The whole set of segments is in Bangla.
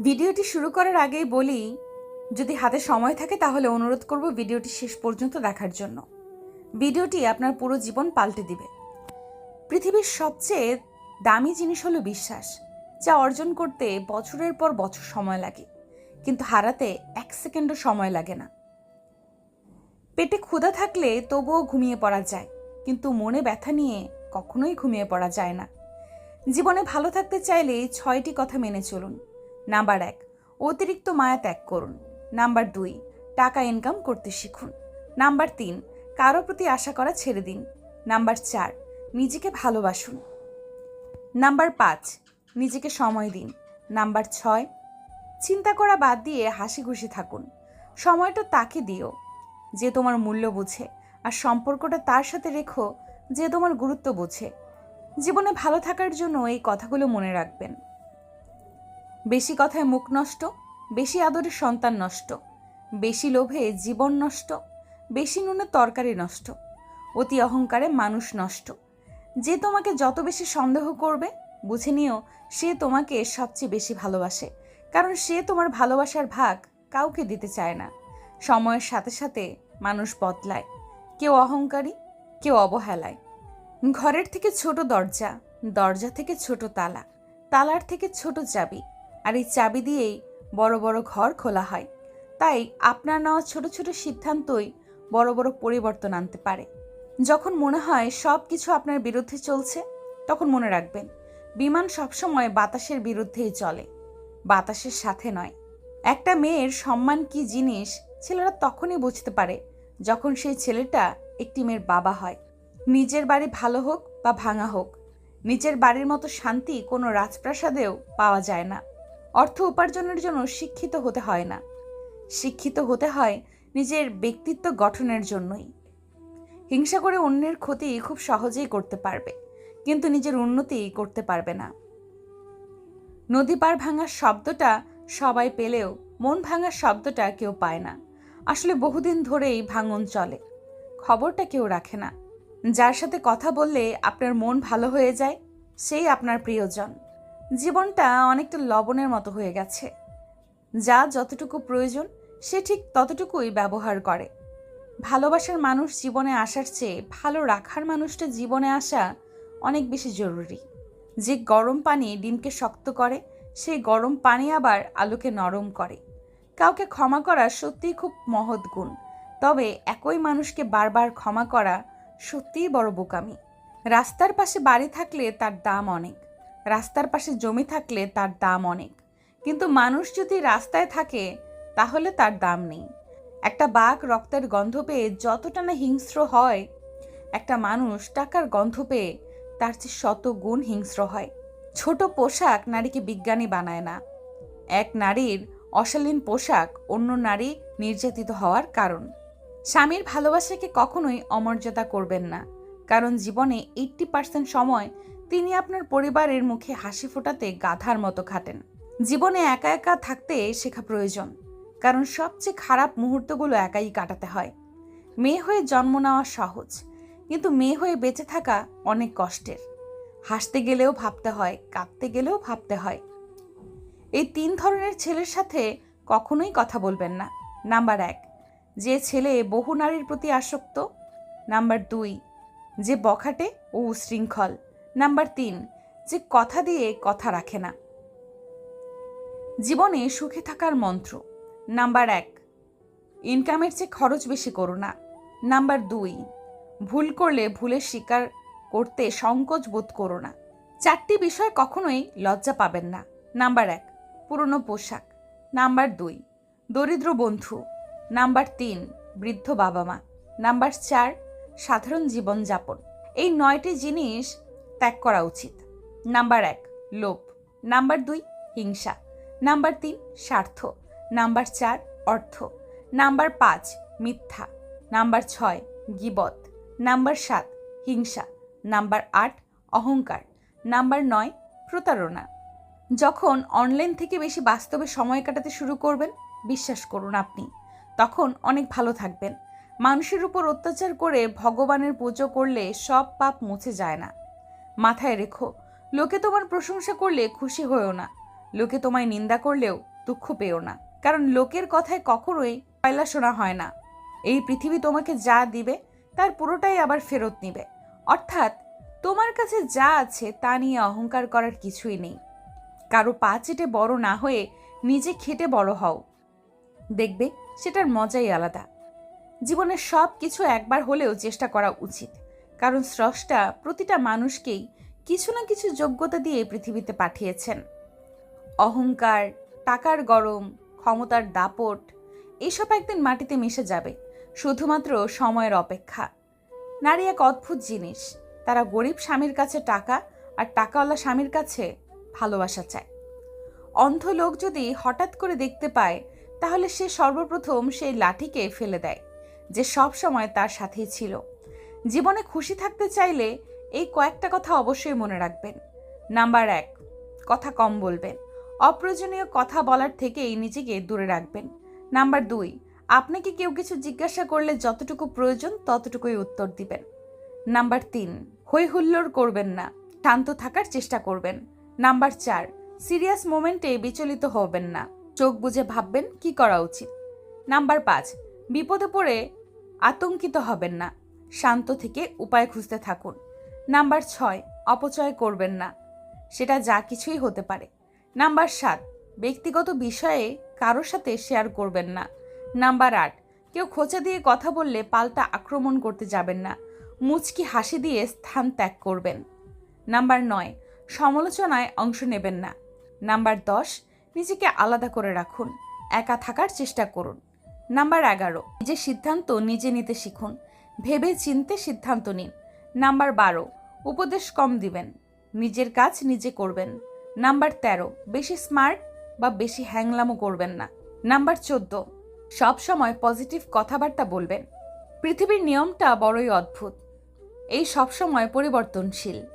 ভিডিওটি শুরু করার আগেই বলি, যদি হাতে সময় থাকে তাহলে অনুরোধ করব ভিডিওটি শেষ পর্যন্ত দেখার জন্য। ভিডিওটি আপনার পুরো জীবন পাল্টে দিবে। পৃথিবীর সবচেয়ে দামি জিনিস হলো বিশ্বাস, যা অর্জন করতে বছরের পর বছর সময় লাগে, কিন্তু হারাতে এক সেকেন্ডও সময় লাগে না। পেটে ক্ষুধা থাকলে তবুও ঘুমিয়ে পড়া যায়, কিন্তু মনে ব্যথা নিয়ে কখনোই ঘুমিয়ে পড়া যায় না। জীবনে ভালো থাকতে চাইলে ছয়টি কথা মেনে চলুন। নাম্বার এক, অতিরিক্ত মায়া ত্যাগ করুন। নাম্বার দুই, টাকা ইনকাম করতে শিখুন। নাম্বার তিন, কারও প্রতি আশা করা ছেড়ে দিন। নাম্বার চার, নিজেকে ভালোবাসুন। নাম্বার পাঁচ, নিজেকে সময় দিন। নাম্বার ছয়, চিন্তা করা বাদ দিয়ে হাসি খুশি থাকুন। সময়টা তাকে দিও, যে তোমার মূল্য বুঝে। আর সম্পর্কটা তার সাথে রেখো, যে তোমার গুরুত্ব বোঝে। জীবনে ভালো থাকার জন্য এই কথাগুলো মনে রাখবেন। বেশি কথায় মুখ নষ্ট, বেশি আদরে সন্তান নষ্ট, বেশি লোভে জীবন নষ্ট, বেশি নুনে তরকারি নষ্ট, অতি অহংকারে মানুষ নষ্ট। যে তোমাকে যত বেশি সন্দেহ করবে, বুঝে নিও সে তোমাকে সবচেয়ে বেশি ভালোবাসে, কারণ সে তোমার ভালোবাসার ভাগ কাউকে দিতে চায় না। সময়ের সাথে সাথে মানুষ বদলায়, কেউ অহংকারী, কেউ অবহেলায়। ঘরের থেকে ছোট দরজা দরজা থেকে ছোট তালা, তালার থেকে ছোট চাবি আর এই চাবি দিয়েই বড় বড় ঘর খোলা হয়। তাই আপনার নেওয়া ছোট ছোট সিদ্ধান্তই বড় বড় পরিবর্তন আনতে পারে। যখন মনে হয় সব কিছু আপনার বিরুদ্ধে চলছে, তখন মনে রাখবেন, বিমান সবসময় বাতাসের বিরুদ্ধেই চলে, বাতাসের সাথে নয়। একটা মেয়ের সম্মান কি জিনিস ছেলেরা তখনই বুঝতে পারে যখন সেই ছেলেটা একটি মেয়ের বাবা হয়। নিজের বাড়ি ভালো হোক বা ভাঙা হোক, নিজের বাড়ির মতো শান্তি কোনো রাজপ্রাসাদেও পাওয়া যায় না। অর্থ উপার্জনের জন্য শিক্ষিত হতে হয় না। শিক্ষিত হতে হয় নিজের ব্যক্তিত্ব গঠনের জন্যই। হিংসা করে অন্যের ক্ষতি খুব সহজেই করতে পারবে, কিন্তু নিজের উন্নতি করতে পারবে না। নদী পার ভাঙার শব্দটা সবাই পেলেও মন ভাঙার শব্দটা কেউ পায় না। আসলে বহুদিন ধরেই ভাঙন চলে, খবরটা কেউ রাখে না। যার সাথে কথা বললে আপনার মন ভালো হয়ে যায়, সেই আপনার প্রিয়জন। জীবনটা অনেকটা লবণের মতো হয়ে গেছে। যা যতটুকু প্রয়োজন, সে ঠিক ততটুকুই ব্যবহার করে। ভালোবাসার মানুষ জীবনে আসার চেয়ে ভালো রাখার মানুষটা জীবনে আসা অনেক বেশি জরুরি। যে গরম পানি ডিমকে শক্ত করে সেই গরম পানি আবার আলোকে নরম করে। কাউকে ক্ষমা করা সত্যিই খুব মহৎ গুণ। তবে একই মানুষকে বারবার ক্ষমা করা সত্যিই বড় বোকামি। রাস্তার পাশে বাড়ি থাকলে তার দাম অনেক। রাস্তার পাশে জমি থাকলে তার দাম অনেক। কিন্তু মানুষ যদি রাস্তায় থাকে, তাহলে তার দাম নেই। একটা বাঘ রক্তের গন্ধ পেয়ে যতটা না হিংস্র হয়, একটা মানুষ টাকার গন্ধ পেয়ে তার চেয়ে শত গুণ হিংস্র হয়। ছোট পোশাক নারীকে বিজ্ঞানী বানায় না। এক নারীর অশালীন পোশাক অন্য নারী নির্যাতিত হওয়ার কারণ। স্বামীর ভালোবাসাকে কখনোই অমর্যাদা করবেন না, কারণ জীবনে এইট্টি পার্সেন্ট সময় তিনি আপনার পরিবারের মুখে হাসি ফোটাতে গাধার মতো খাটেন। জীবনে একা একা থাকতে শেখা প্রয়োজন, কারণ সবচেয়ে খারাপ মুহূর্তগুলো একাই কাটাতে হয়। মেয়ে হয়ে জন্ম নেওয়া সহজ, কিন্তু মেয়ে হয়ে বেঁচে থাকা অনেক কষ্টের। হাসতে গেলেও ভাবতে হয়, কাঁদতে গেলেও ভাবতে হয়। এই তিন ধরনের ছেলের সাথে কখনোই কথা বলবেন না। নাম্বার এক, যে ছেলে বহু নারীর প্রতি আসক্ত। নাম্বার দুই, যে বখাটে ও উশৃঙ্খল। নাম্বার তিন, যে কথা দিয়ে কথা রাখে না। জীবনে সুখে থাকার মন্ত্র, নাম্বার এক ইনকামের চেয়ে খরচ বেশি করো না। নাম্বার দুই, ভুল করলে ভুলের স্বীকার করতে সংকোচ বোধ করো না। চারটি বিষয় কখনোই লজ্জা পাবেন না। নাম্বার এক, পুরনো পোশাক। নাম্বার দুই, দরিদ্র বন্ধু। নাম্বার তিন, বৃদ্ধ বাবা মা নাম্বার চার, সাধারণ জীবনযাপন। এই নয়টি জিনিস ত্যাগ করা উচিত। নাম্বার এক, লোভ। নাম্বার দুই, হিংসা। নাম্বার তিন, স্বার্থ। নাম্বার চার, অর্থ। নাম্বার পাঁচ, মিথ্যা। নাম্বার ছয়, গিবত। নাম্বার সাত, হিংসা। নাম্বার আট, অহংকার। নাম্বার নয়, প্রতারণা। যখন অনলাইন থেকে বেশি বাস্তবে সময় কাটাতে শুরু করবেন, বিশ্বাস করুন আপনি, তখন অনেক ভালো থাকবেন। মানুষের উপর অত্যাচার করে ভগবানের পুজো করলে সব পাপ মুছে যায় না। মাথায় রেখো। লোকে তোমার প্রশংসা করলে খুশি হয়েও না। লোকে তোমায় নিন্দা করলেও দুঃখ পেও না। কারণ লোকের কথায় কখনোই পয়লা শোনা হয় না। এই পৃথিবী তোমাকে যা দিবে, তার পুরোটাই আবার ফেরত নিবে। অর্থাৎ তোমার কাছে যা আছে, তা নিয়ে অহংকার করার কিছুই নেই। কারও পা চেটে বড় না হয়ে নিজে খেটে বড় হও। দেখবে, সেটার মজাই আলাদা। জীবনের সব কিছু একবার হলেও চেষ্টা করা উচিত। কারণ স্রষ্টা প্রতিটা মানুষকেই কিছু না কিছু যোগ্যতা দিয়ে পৃথিবীতে পাঠিয়েছেন। অহংকার, টাকার গরম, ক্ষমতার দাপট, এসব একদিন মাটিতে মিশে যাবে, শুধুমাত্র সময়ের অপেক্ষা। নারী এক অদ্ভুত জিনিস, তারা গরিব স্বামীর কাছে টাকা আর টাকাওয়ালা স্বামীর কাছে ভালোবাসা চায়। অন্ধ লোক যদি হঠাৎ করে দেখতে পায়, তাহলে সে সর্বপ্রথম সেই লাঠিকে ফেলে দেয়, যে সব সময় তার সাথেই ছিল। জীবনে খুশি থাকতে চাইলে এই কয়েকটা কথা অবশ্যই মনে রাখবেন। নাম্বার এক, কথা কম বলবেন। অপ্রয়োজনীয় কথা বলার থেকেই নিজেকে দূরে রাখবেন। নাম্বার দুই, আপনাকে কেউ কিছু জিজ্ঞাসা করলে যতটুকু প্রয়োজন ততটুকুই উত্তর দিবেন। নাম্বার তিন হই হুল্লোড় করবেন না। শান্ত থাকার চেষ্টা করবেন। নাম্বার চার, সিরিয়াস মোমেন্টে বিচলিত হবেন না। চোখ বুজে ভাববেন কি করা উচিত। নাম্বার পাঁচ, বিপদে পড়ে আতঙ্কিত হবেন না। শান্ত থেকে উপায় খুঁজতে থাকুন। নাম্বার ছয়, অপচয় করবেন না। সেটা যা কিছুই হতে পারে। নাম্বার সাত, ব্যক্তিগত বিষয়ে কারোর সাথে শেয়ার করবেন না। নাম্বার আট, কেউ খোঁচা দিয়ে কথা বললে পাল্টা আক্রমণ করতে যাবেন না। মুচকি হাসি দিয়ে স্থান ত্যাগ করবেন। নাম্বার নয়, সমালোচনায় অংশ নেবেন না। নাম্বার দশ, নিজেকে আলাদা করে রাখুন। একা থাকার চেষ্টা করুন। নাম্বার এগারো, নিজের সিদ্ধান্ত নিজে নিতে শিখুন। ভেবে চিনতে সিদ্ধান্ত নিন। নাম্বার বারো, উপদেশ কম দিবেন। নিজের কাজ নিজে করবেন। নাম্বার তেরো, বেশি স্মার্ট বা বেশি হ্যাংলামো করবেন না। নাম্বার চোদ্দ সবসময় পজিটিভ কথাবার্তা বলবেন। পৃথিবীর নিয়মটা বড়ই অদ্ভুত। এই সবসময় পরিবর্তনশীল।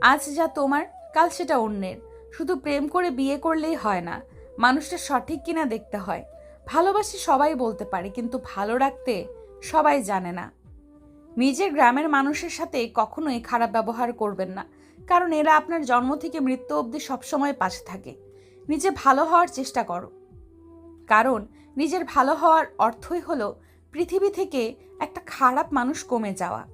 আজ যা তোমার, কাল সেটা অন্যের। শুধু প্রেম করে বিয়ে করলেই হয় না। মানুষটা সঠিক কিনা দেখতে হয়। ভালোবাসি সবাই বলতে পারে, কিন্তু ভালো রাখতে সবাই জানে না। নিজের গ্রামের মানুষের সাথে কখনোই খারাপ ব্যবহার করবেন না, কারণ এরা আপনার জন্ম থেকে মৃত্যু অবধি সবসময় পাশে থাকে। নিজে ভালো হওয়ার চেষ্টা করো। কারণ নিজের ভালো হওয়ার অর্থই হলো পৃথিবী থেকে একটা খারাপ মানুষ কমে যাওয়া।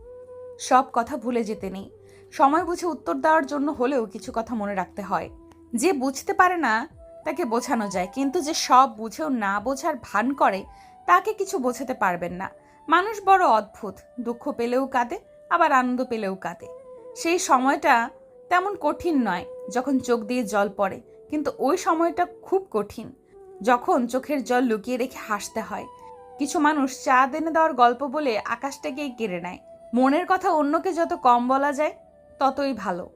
সব কথা ভুলে যেতে নেই। সময় বুঝে উত্তর দেওয়ার জন্য হলেও কিছু কথা মনে রাখতে হয়। যে বুঝতে পারে না, তাকে বোঝানো যায়, কিন্তু যে সব বুঝেও না বোঝার ভান করে, তাকে কিছু বোঝাতে পারবেন না। মানুষ বড় অদ্ভুত, দুঃখ পেলেও কাঁদে, আবার আনন্দ পেলেও কাঁদে। সেই সময়টা তেমন কঠিন নয় যখন চোখ দিয়ে জল পড়ে, কিন্তু ওই সময়টা খুব কঠিন, যখন চোখের জল লুকিয়ে রেখে হাসতে হয়। কিছু মানুষ চা এনে দেওয়ার গল্প বলে আকাশটাকেই কেড়ে নেয়। মনের কথা অন্যকে যত কম বলা যায়, ততই ভালো।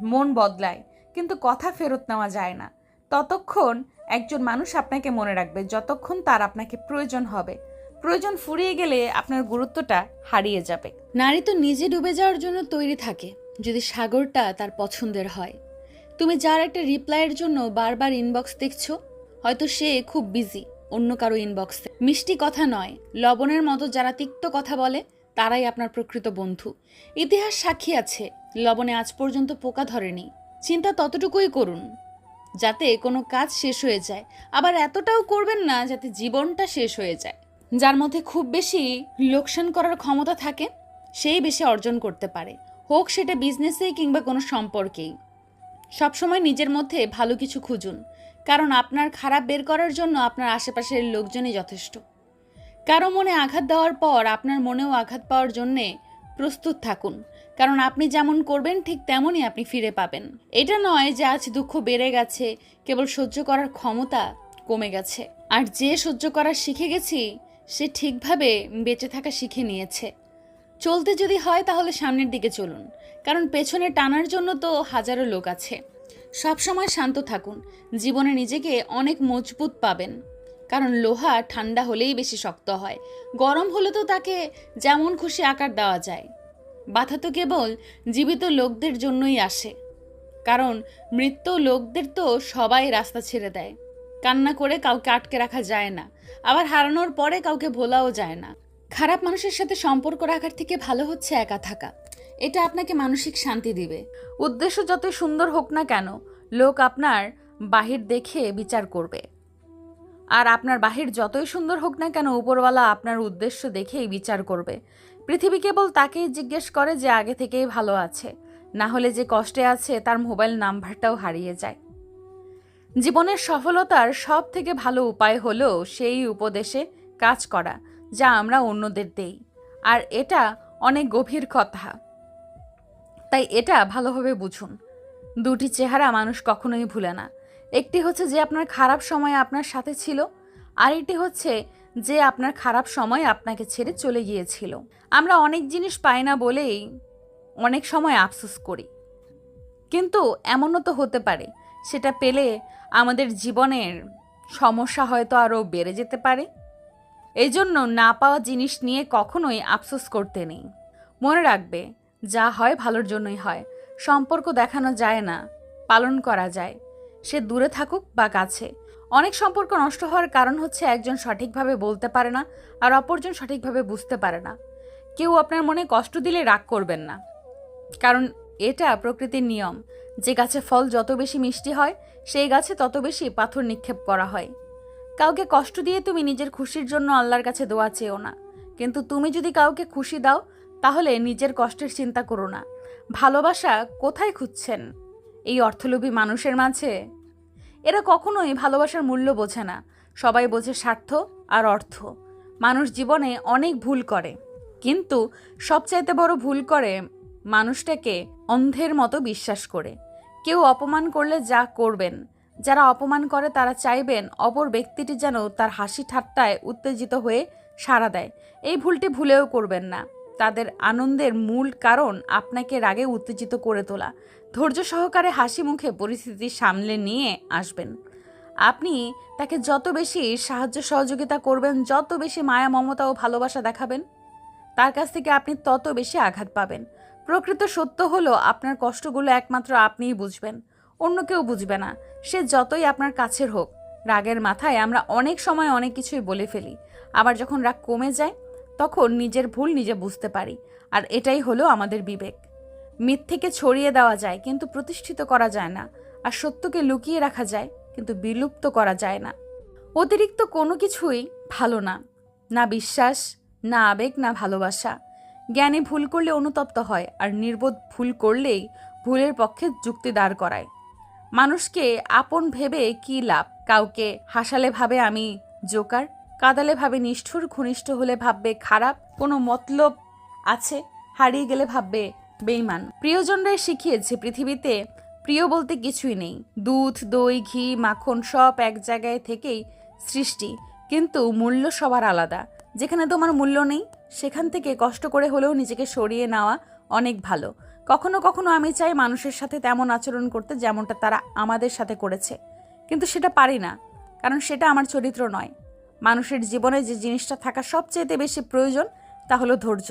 মন বদলায়, কিন্তু কথা ফেরত নেওয়া যায় না। ততক্ষণ একজন মানুষ আপনাকে মনে রাখবে, যতক্ষণ তার আপনাকে প্রয়োজন হবে। প্রয়োজন ফুরিয়ে গেলে আপনার গুরুত্বটা হারিয়ে যাবে। নারী তো নিজে ডুবে যাওয়ার জন্য তৈরি থাকে, যদি সাগরটা তার পছন্দের হয়। তুমি যার একটা রিপ্লাইয়ের জন্য বারবার ইনবক্স দেখছ, হয়তো সে খুব বিজি অন্য কারও ইনবক্সে মিষ্টি কথা নয়, লবণের মতো যারা তিক্ত কথা বলে, তারাই আপনার প্রকৃত বন্ধু। ইতিহাস সাক্ষী আছে, লবণে আজ পর্যন্ত পোকা ধরেনি। চিন্তা ততটুকুই করুন, যাতে কোনো কাজ শেষ হয়ে যায়। আবার এতটাও করবেন না, যাতে জীবনটা শেষ হয়ে যায়। যার মধ্যে খুব বেশি লোকসান করার ক্ষমতা থাকে, সেই বেশি অর্জন করতে পারে। হোক সেটা বিজনেসেই কিংবা কোনো সম্পর্কেই। সবসময় নিজের মধ্যে ভালো কিছু খুঁজুন। কারণ আপনার খারাপ বের করার জন্য আপনার আশেপাশের লোকজনই যথেষ্ট। কারও মনে আঘাত দেওয়ার পর আপনার মনেও আঘাত পাওয়ার জন্যে প্রস্তুত থাকুন। কারণ আপনি যেমন করবেন, ঠিক তেমনই আপনি ফিরে পাবেন। এটা নয় যে আজ দুঃখ বেড়ে গেছে, কেবল সহ্য করার ক্ষমতা কমে গেছে। আর যে সহ্য করা শিখে গেছি সে ঠিকভাবে বেঁচে থাকা শিখে নিয়েছে। চলতে যদি হয় তাহলে সামনের দিকে চলুন, কারণ পেছনে টানার জন্য তো হাজারো লোক আছে। সবসময় শান্ত থাকুন, জীবনে নিজেকে অনেক মজবুত পাবেন, কারণ লোহা ঠান্ডা হলেই বেশি শক্ত হয়, গরম হলে তো তাকে যেমন খুশি আকার দেওয়া যায়। বাধা তো কেবল জীবিত লোকদের জন্যই আসে, কারণ মৃত্যু লোকদের তো সবাই রাস্তা ছেড়ে দেয়। কান্না করে কাউকে আটকে রাখা যায় না। আবার হারানোর পরে কাউকে ভোলাও যায় না। খারাপ মানুষের সাথে সম্পর্ক রাখার থেকে ভালো হচ্ছে একা থাকা। এটা আপনাকে মানসিক শান্তি দিবে। উদ্দেশ্য যতই সুন্দর হোক না কেন, লোক আপনার বাহির দেখে বিচার করবে। আর আপনার বাহির যতই সুন্দর হোক না কেন, উপরওয়ালা আপনার উদ্দেশ্য দেখেই বিচার করবে। পৃথিবী কেবল তাকেই জিজ্ঞেস করে যে আগে থেকেই ভালো আছে। না হলে যে কষ্টে আছে, তার মোবাইল নাম্বারটাও হারিয়ে যায়। জীবনের সফলতার সব থেকে ভালো উপায় হলো সেই উপদেশে কাজ করা, যা আমরা অন্যদের দেই। আর এটা অনেক গভীর কথা। তাই এটা ভালোভাবে বুঝুন। দুটি চেহারা মানুষ কখনোই ভুলে না। একটি হচ্ছে যে আপনার খারাপ সময় আপনার সাথে ছিল, আর এটি হচ্ছে যে আপনার খারাপ সময় আপনাকে ছেড়ে চলে গিয়েছিল। আমরা অনেক জিনিস পাই না বলেই অনেক সময় আফসোস করি। কিন্তু এমনও তো হতে পারে সেটা পেলে আমাদের জীবনের সমস্যা হয়তো আরও বেড়ে যেতে পারে। এই জন্য না পাওয়া জিনিস নিয়ে কখনোই আফসোস করতে নেই। মনে রাখবে, যা হয় ভালোর জন্যই হয়, সম্পর্ক দেখানো যায় না, পালন করা যায়, সে দূরে থাকুক বা কাছে। অনেক সম্পর্ক নষ্ট হওয়ার কারণ হচ্ছে একজন সঠিকভাবে বলতে পারে না আর অপরজন সঠিকভাবে বুঝতে পারে না। কেউ আপনার মনে কষ্ট দিলে রাগ করবেন না। কারণ এটা প্রকৃতির নিয়ম। যে গাছে ফল যত বেশি মিষ্টি হয়, সেই গাছে তত বেশি পাথর নিক্ষেপ করা হয়। কাউকে কষ্ট দিয়ে তুমি নিজের খুশির জন্য আল্লাহর কাছে দোয়া চেও না। কিন্তু তুমি যদি কাউকে খুশি দাও, তাহলে নিজের কষ্টের চিন্তা করো না। ভালোবাসা কোথায় খুঁজছেন? এই অর্থলোভী মানুষের মাঝে? এরা কখনোই ভালোবাসার মূল্য বোঝে না। সবাই বোঝে স্বার্থ আর অর্থ। মানুষ জীবনে অনেক ভুল করে। কিন্তু সবচাইতে বড় ভুল করে মানুষটাকে অন্ধের মতো বিশ্বাস করে। কেউ অপমান করলে যা করবেন, যারা অপমান করে তারা চাইবেন অপর ব্যক্তিটি যেন তার হাসি ঠাট্টায় উত্তেজিত হয়ে সাড়া দেয়। এই ভুলটি ভুলেও করবেন না। তাদের আনন্দের মূল কারণ আপনাকে রাগে উত্তেজিত করে তোলা। ধৈর্য সহকারে হাসি মুখে পরিস্থিতি সামলে নিয়ে আসবেন। আপনি তাকে যত বেশি সাহায্য সহযোগিতা করবেন, যত বেশি মায়া, মমতা ও ভালোবাসা দেখাবেন, তার কাছ থেকে আপনি তত বেশি আঘাত পাবেন। প্রকৃত সত্য হলো, আপনার কষ্টগুলো একমাত্র আপনিই বুঝবেন। অন্য কেউ বুঝবে না। সে যতই আপনার কাছের হোক, রাগের মাথায় আমরা অনেক সময় অনেক কিছুই বলে ফেলি। আবার যখন রাগ কমে যায়, তখন নিজের ভুল নিজে বুঝতে পারি। আর এটাই হলো আমাদের বিবেক। মিথ্যেকে ছড়িয়ে দেওয়া যায়, কিন্তু প্রতিষ্ঠিত করা যায় না। আর সত্যকে লুকিয়ে রাখা যায়, কিন্তু বিলুপ্ত করা যায় না। অতিরিক্ত কোনো কিছুই ভালো না। না বিশ্বাস, না আবেগ, না ভালোবাসা। জ্ঞানে ভুল করলে অনুতপ্ত হয় আর নির্বোধ ভুল করলেই ভুলের পক্ষে যুক্তি দাঁড় করায়। মানুষকে আপন ভেবে কি লাভ? কাউকে হাসালে ভাবে আমি জোকার, কাদালে ভাবে নিষ্ঠুর, ঘনিষ্ঠ হলে ভাববে খারাপ, কোনো মতলব আছে? হারিয়ে গেলে ভাববে বেইমান প্রিয়জনরাই শিখিয়েছে পৃথিবীতে প্রিয় বলতে কিছুই নেই। দুধ, দই, ঘি, মাখন সব এক জায়গায় থেকেই সৃষ্টি, কিন্তু মূল্য সবার আলাদা। যেখানে তোমার মূল্য নেই সেখান থেকে কষ্ট করে হলেও নিজেকে সরিয়ে নেওয়া অনেক ভালো। কখনো কখনো আমি চাই মানুষের সাথে তেমন আচরণ করতে যেমনটা তারা আমাদের সাথে করেছে। কিন্তু সেটা পারি না, কারণ সেটা আমার চরিত্র নয়। মানুষের জীবনে যে জিনিসটা থাকা সবচেয়ে বেশি প্রয়োজন তা হলো ধৈর্য।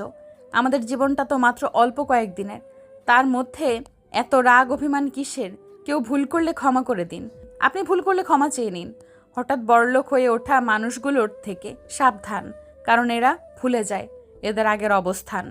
আমাদের জীবনটা তো মাত্র অল্প কয়েকদিনের তার মধ্যে এত রাগ অভিমান কিসের? কেউ ভুল করলে ক্ষমা করে দিন। আপনি ভুল করলে ক্ষমা চেয়ে নিন। হঠাৎ বড়লোক হয়ে ওঠা মানুষগুলোর থেকে সাবধান। কারণ এরা ভুলে যায় এদের আগের অবস্থান।